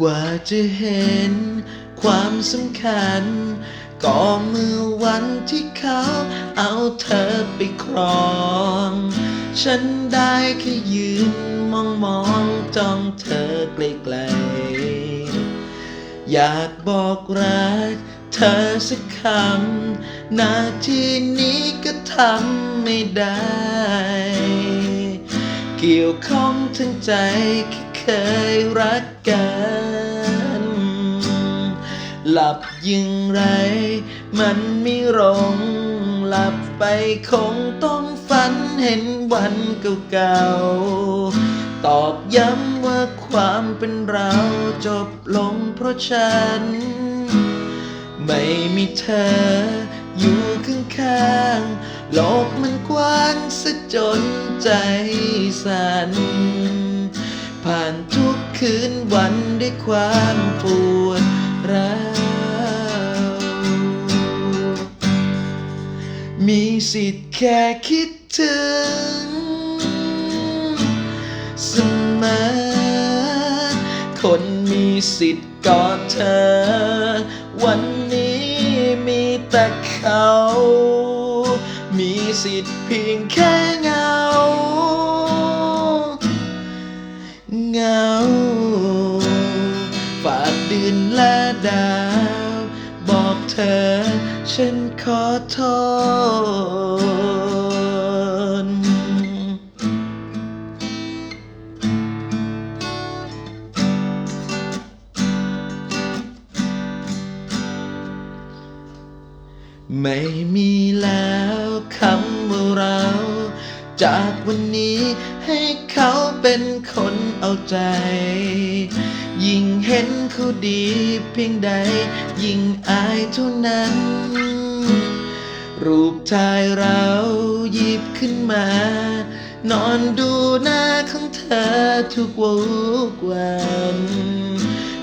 กว่าจะเห็นความสำคัญ ก็เมื่อวันที่เขาเอาเธอไปครอง ฉันได้แค่ยืนมองมองจ้องเธอไกลๆ อยากบอกรักเธอสักคำ นาทีนี้ก็ทำไม่ได้ เกี่ยวข้องทั้งใจแค่ เคยรักกัน หลับยังไร มันไม่ลงหลับไปคงต้องฝันเห็นวันเก่าๆ ตอกย้ำว่าความเป็นเราจบลงเพราะฉัน ไม่มีเธออยู่ข้างๆโลกมันกว้างซะจนใจสั่น ผ่านทุกคืนวันด้วยความปวดร้าวมีสิทธิ์แค่คิดถึงเสมอคนมีสิทธิ์กอดเธอ วันนี้มีแต่เขา มีสิทธิ์เพียงแค่เงา ฉันขอโทษ ไม่มีแล้วคำว่าเรา จากวันนี้ให้เขาเป็นคนเอาใจ ยิ่งเห็นเขาดีเพียงใด ยิ่งอายเท่านั้น รูปถ่ายเราหยิบขึ้นมา นอนดูหน้าของเธอทุกวัน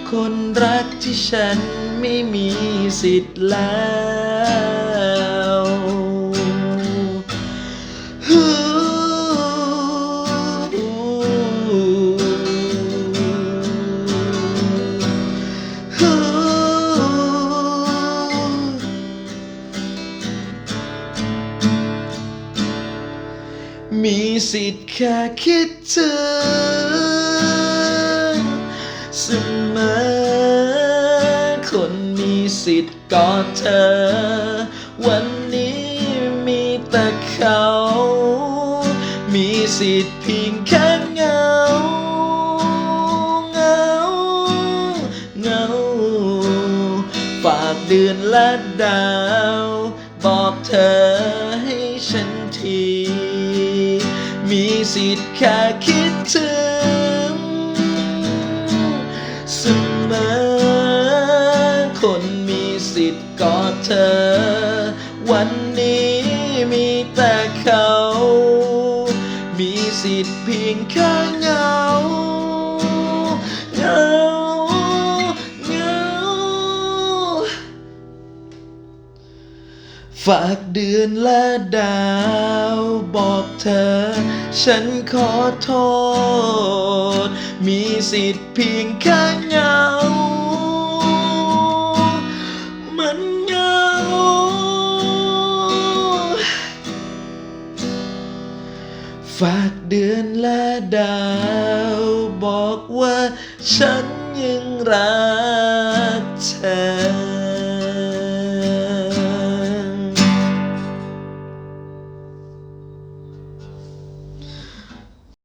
คนรักที่ฉันไม่มีสิทธิ์แล้ว สิทธิ์แค่คิดถึงเสมอคนมีสิทธิ์กอดเธอ วันนี้มีแต่เขา มีสิทธิ์เพียงแค่เงาเงาเงาฝากเดือนและดาว บอกเธอ สิทธิ์แค่คิดถึงเสมอคนมีสิทธิ์กอดเธอ วันนี้มีแต่เขา มีสิทธิ์เพียงแค่เงาเงาเงาฝากเดือนและดาวบอกเธอ ฉันขอโทษ มีสิทธิ์เพียงแค่เงา มันเงา ฝากเดือนและดาว บอกว่าฉันยังรักเธอ